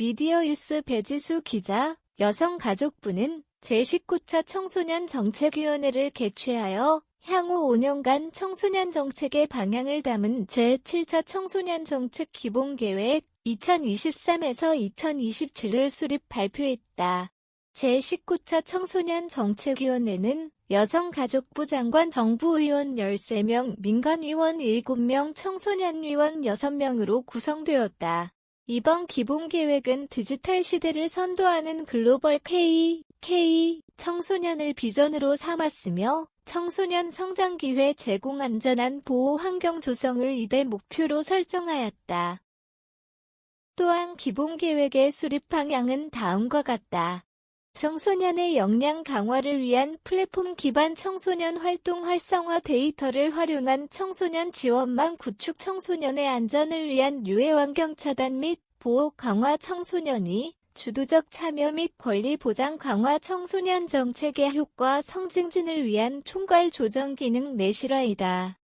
미디어 뉴스 배지수 기자, 여성가족부는 제19차 청소년 정책위원회를 개최하여 향후 5년간 청소년 정책의 방향을 담은 제7차 청소년 정책 기본계획 2023에서 2027을 수립 발표했다. 제19차 청소년 정책위원회는 여성가족부 장관 정부의원 13명, 민간위원 7명, 청소년위원 6명으로 구성되었다. 이번 기본계획은 디지털 시대를 선도하는 글로벌 K, K 청소년을 비전으로 삼았으며 청소년 성장 기회 제공 안전한 보호 환경 조성을 이대 목표로 설정하였다. 또한 기본계획의 수립 방향은 다음과 같다. 청소년의 역량 강화를 위한 플랫폼 기반 청소년 활동 활성화 데이터를 활용한 청소년 지원망 구축 청소년의 안전을 위한 유해 환경 차단 및 보호 강화 청소년이 주도적 참여 및 권리 보장 강화 청소년 정책의 효과 성증진을 위한 총괄 조정 기능 내실화이다.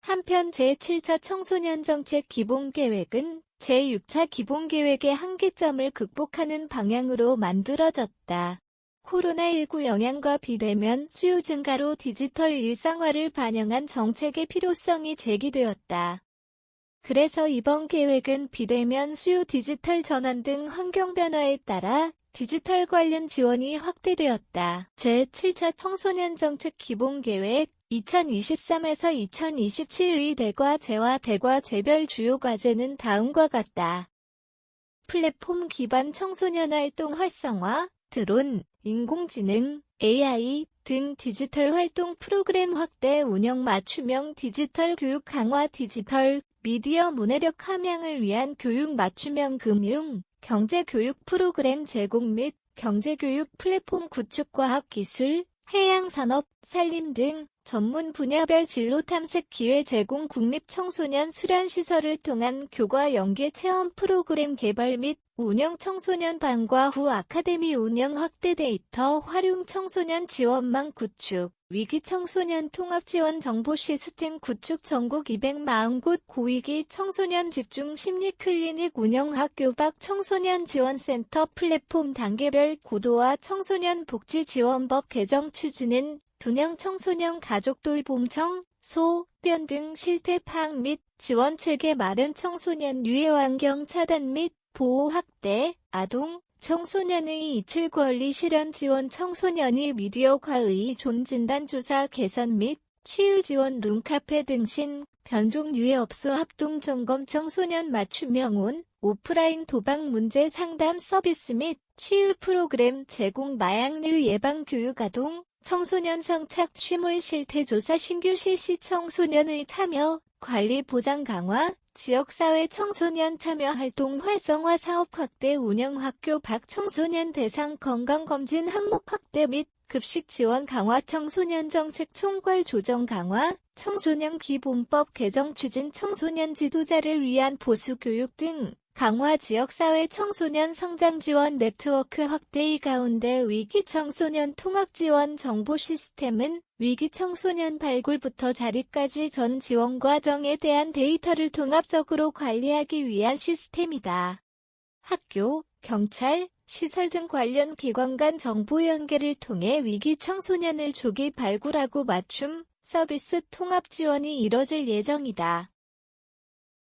한편 제7차 청소년 정책 기본 계획은 제6차 기본계획의 한계점을 극복하는 방향으로 만들어졌다. 코로나19 영향과 비대면 수요 증가로 디지털 일상화를 반영한 정책의 필요성이 제기되었다. 그래서 이번 계획은 비대면 수요 디지털 전환 등 환경 변화에 따라 디지털 관련 지원이 확대되었다. 제7차 청소년 정책 기본계획 2023에서 2027의 대과 재화 대과 재별 주요 과제는 다음과 같다. 플랫폼 기반 청소년 활동 활성화, 드론, 인공지능, AI 등 디지털 활동 프로그램 확대 운영 맞춤형 디지털 교육 강화 디지털 미디어 문해력 함양을 위한 교육 맞춤형 금융, 경제교육 프로그램 제공 및 경제교육 플랫폼 구축 과학기술, 해양산업, 산림 등 전문 분야별 진로 탐색 기회 제공 국립 청소년 수련 시설을 통한 교과 연계 체험 프로그램 개발 및 운영 청소년 반과 후 아카데미 운영 확대 데이터 활용 청소년 지원망 구축 위기 청소년 통합 지원 정보 시스템 구축 전국 240곳 고위기 청소년 집중 심리 클리닉 운영 학교 밖 청소년 지원센터 플랫폼 단계별 고도화 청소년 복지 지원법 개정 추진은 두냥 청소년 가족 돌봄청, 소, 변 등 실태 파악 및 지원 체계 마련 청소년 유해 환경 차단 및 보호 확대, 아동, 청소년의 이틀 권리 실현 지원 청소년의 미디어 과의 존진단 조사 개선 및 치유 지원 룸카페 등신 변종 유해 업소 합동 점검 청소년 맞춤형 온 오프라인 도박 문제 상담 서비스 및 치유 프로그램 제공 마약류 예방 교육 아동 청소년 성착 취물 실태 조사 신규 실시 청소년의 참여 관리 보장 강화 지역사회 청소년 참여 활동 활성화 사업 확대 운영 학교 밖 청소년 대상 건강검진 항목 확대 및 급식 지원 강화 청소년 정책 총괄 조정 강화 청소년 기본법 개정 추진 청소년 지도자를 위한 보수 교육 등 강화 지역사회 청소년 성장 지원 네트워크 확대의 가운데 위기 청소년 통합 지원 정보 시스템은 위기 청소년 발굴부터 자리까지 전 지원 과정에 대한 데이터를 통합적으로 관리하기 위한 시스템이다. 학교, 경찰, 시설 등 관련 기관 간 정보 연계를 통해 위기 청소년을 조기 발굴하고 맞춤 서비스 통합 지원이 이뤄질 예정이다.